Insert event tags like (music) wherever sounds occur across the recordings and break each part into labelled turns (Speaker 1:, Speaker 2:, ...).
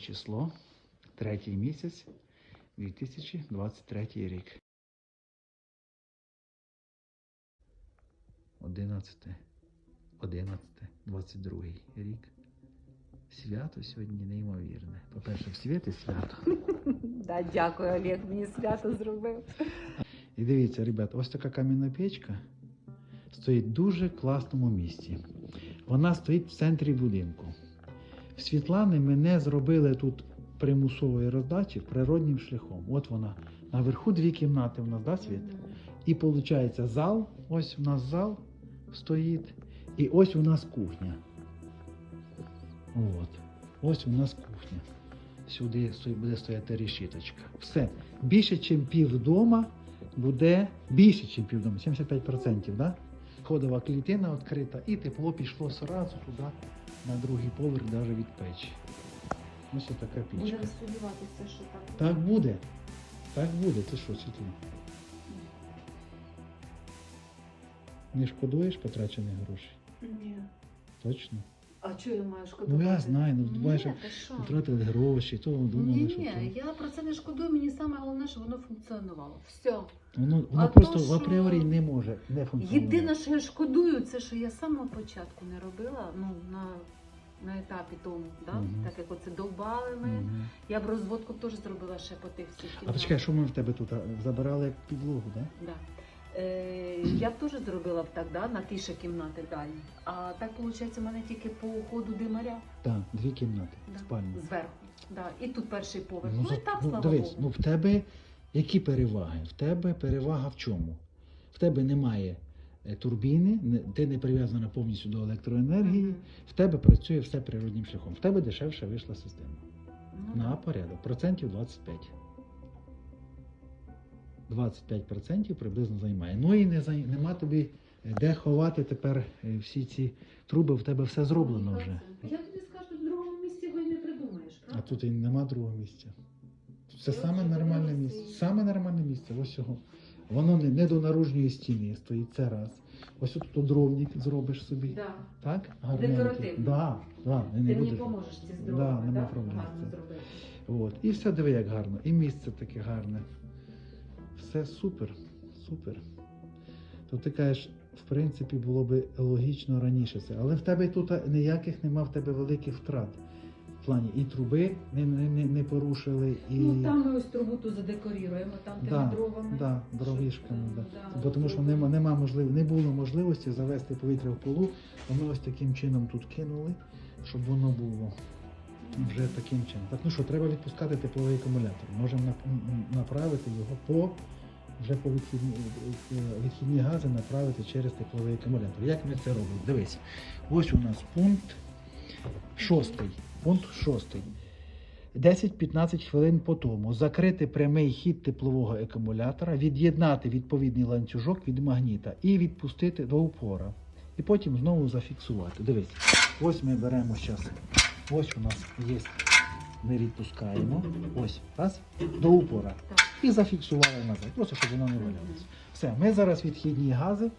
Speaker 1: число, третій місяць, 2023 рік. 11, 11, 22 рік. Свято сьогодні неймовірне. По-перше, в світі свято. (laughs)
Speaker 2: Да, дякую, Олег, мені свято зробив.
Speaker 1: І дивіться, ребят, ось така кам'яна печка стоїть в дуже класному місці. Вона стоїть в центрі будинку. Світлани мене зробили тут примусової роздачі природнім шляхом. От вона. Наверху дві кімнати в нас, да, Світ? І виходить зал, ось у нас зал стоїть, і ось у нас кухня. От. Ось у нас кухня. Сюди буде стояти решіточка. Все. Більше, ніж пів дома буде більше, ніж пів дома, 75%, да? Ходова клітина відкрита, і тепло пішло одразу туди, на другий поверх, навіть від печі. Ось така
Speaker 2: Буде
Speaker 1: пічка.
Speaker 2: розсудюватися, що так.
Speaker 1: Так буде. Так буде. Ти що, Світлана? Не шкодуєш потрачених грошей?
Speaker 2: Ні.
Speaker 1: Точно?
Speaker 2: А чого я маю шкодувати?
Speaker 1: Ну я знаю, ну
Speaker 2: Ні, ти що?
Speaker 1: втратили гроші, то думали,
Speaker 2: Ні,
Speaker 1: що
Speaker 2: ні,
Speaker 1: то.
Speaker 2: я про це не шкодую, мені саме головне, щоб воно функціонувало. Все.
Speaker 1: Воно, воно
Speaker 2: А
Speaker 1: просто
Speaker 2: то,
Speaker 1: в
Speaker 2: що-
Speaker 1: апріорі не може не функціонувати.
Speaker 2: Єдине, що я шкодую, це що я з самого початку не робила, ну, на, на етапі тому, да?
Speaker 1: Мгм.
Speaker 2: так як оце довбали ми.
Speaker 1: Мгм.
Speaker 2: Я б розводку теж зробила ще по тих всіх
Speaker 1: А
Speaker 2: кімнатах.
Speaker 1: почекай, що ми в тебе тут а, забирали підлогу, так? Да?
Speaker 2: Да. Е, я б теж зробила б так, да, на ті ще кімнати далі. А так, виходить, у мене тільки по уходу димаря
Speaker 1: Так, дві кімнати,
Speaker 2: да,
Speaker 1: спальні.
Speaker 2: зверху. Да. І тут перший поверх.
Speaker 1: Ну,
Speaker 2: Ну,
Speaker 1: за-
Speaker 2: і так,
Speaker 1: ну,
Speaker 2: слава
Speaker 1: дивись,
Speaker 2: Богу.
Speaker 1: ну в тебе які переваги? В тебе перевага в чому? В тебе немає турбіни, ти не прив'язана повністю до електроенергії, в тебе працює все природнім шляхом. В тебе дешевше вийшла система.
Speaker 2: Ну,
Speaker 1: На порядок. Процентів 25. 25% приблизно займає. Ну і не зай- нема тобі е, де ховати тепер е, всі ці труби, в тебе все зроблено вже.
Speaker 2: Я тобі скажу, в другому місці його й не придумаєш,
Speaker 1: А тут і нема другого місця. Це саме нормальне місце. Саме нормальне місце. Ось його. Воно не, не до наружньої стіни стоїть. Це раз. Ось тут дровник зробиш собі.
Speaker 2: Да.
Speaker 1: Так? Гарненький.
Speaker 2: Декоративний.
Speaker 1: Да, да, не
Speaker 2: Ти мені
Speaker 1: будеш.
Speaker 2: поможеш ці
Speaker 1: Да,
Speaker 2: здоров'я,
Speaker 1: нема
Speaker 2: да,
Speaker 1: проблем.
Speaker 2: гарно зробити.
Speaker 1: От. І все диви, як гарно. І місце таке гарне. Все супер. Супер. То ти кажеш, в принципі, було би логічно раніше це. Але в тебе тут ніяких нема в тебе великих втрат. Плані і труби не, не, не, не порушили, і.
Speaker 2: Ну там ми ось трубу ту задекоріруємо, там тими
Speaker 1: Да,
Speaker 2: дровами.
Speaker 1: Да, дровішками,
Speaker 2: е,
Speaker 1: да.
Speaker 2: да,
Speaker 1: Бо тому що нема, нема можлив, не було можливості завести повітря в полу, то ми ось таким чином тут кинули, щоб воно було вже таким чином. Так ну що, треба відпускати тепловий акумулятор. Можемо направити його по вже по відхідні, е, відхідні гази направити через тепловий акумулятор. Як ми це робимо? Дивись, ось у нас пункт шостий. Пункт шостий. 10-15 хвилин по тому закрити прямий хід теплового акумулятора, від'єднати відповідний ланцюжок від магніта і відпустити до упора. І потім знову зафіксувати. Дивись, ось ми беремо зараз. Ось у нас є. Ми відпускаємо. Ось, раз, до упора. І зафіксували назад. Просто щоб воно не валялося. Все, ми зараз відхідні гази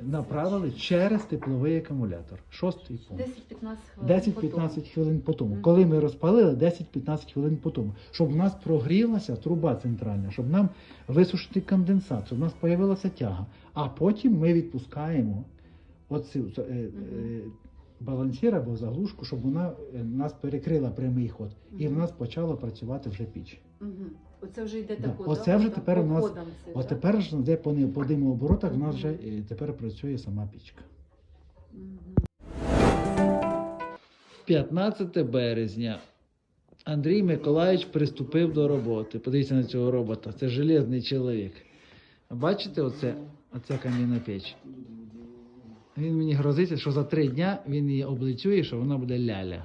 Speaker 1: направили через тепловий акумулятор. Шостий пункт.
Speaker 2: 10-15 хвилин.
Speaker 1: 10-15 хвилин по тому.
Speaker 2: Мгм.
Speaker 1: Коли ми розпалили, 10-15 хвилин по тому. Щоб в нас прогрілася труба центральна, щоб нам висушити конденсат, щоб в нас з'явилася тяга. А потім ми відпускаємо оцю е, е, балансір або заглушку, щоб вона е, нас перекрила прямий ход. І в
Speaker 2: Мгм.
Speaker 1: нас почала працювати вже піч.
Speaker 2: Угу. Оце вже йде
Speaker 1: Да.
Speaker 2: тако,
Speaker 1: Оце
Speaker 2: да?
Speaker 1: вже
Speaker 2: По-
Speaker 1: тепер у нас-
Speaker 2: це,
Speaker 1: От тепер ж де по, ни- по димооборотах в нас вже е, тепер працює сама пічка.
Speaker 2: Мгм.
Speaker 1: 15 березня Андрій Миколаївич приступив до роботи. Подивіться на цього робота. Це железний чоловік. Бачите, оце, оце кам'яна печ. Він мені грозиться, що за три дня він її облицює, що вона буде ляля.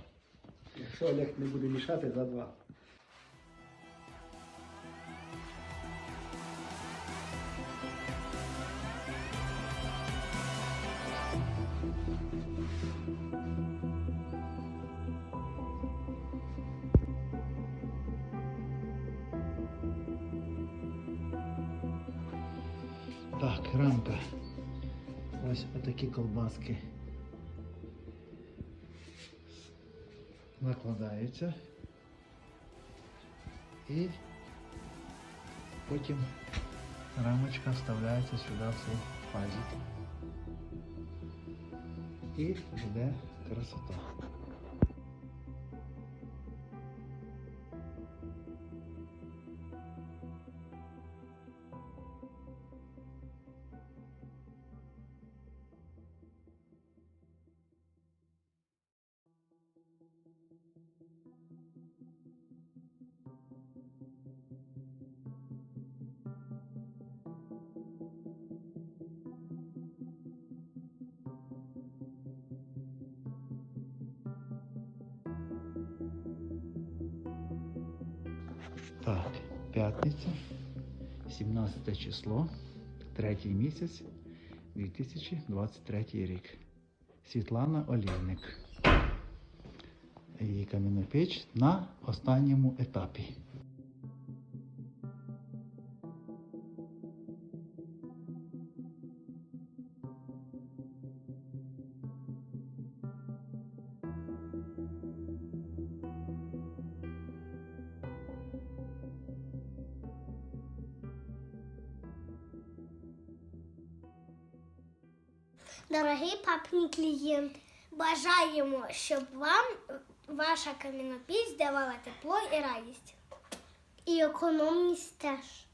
Speaker 3: Якщо Олег не буде мішати, за два.
Speaker 1: Так, рамка. Ось отакі колбаски. накладається. І потім рамочка вставляється сюди в цей пазик. І буде красота. Так, п'ятниця, 17 число, третій місяць, 2023 рік. Світлана Олівник. Її печ на останньому етапі.
Speaker 4: Дорогий папні клієнт, бажаємо, щоб вам ваша камінопіль давала тепло і радість. І економність теж.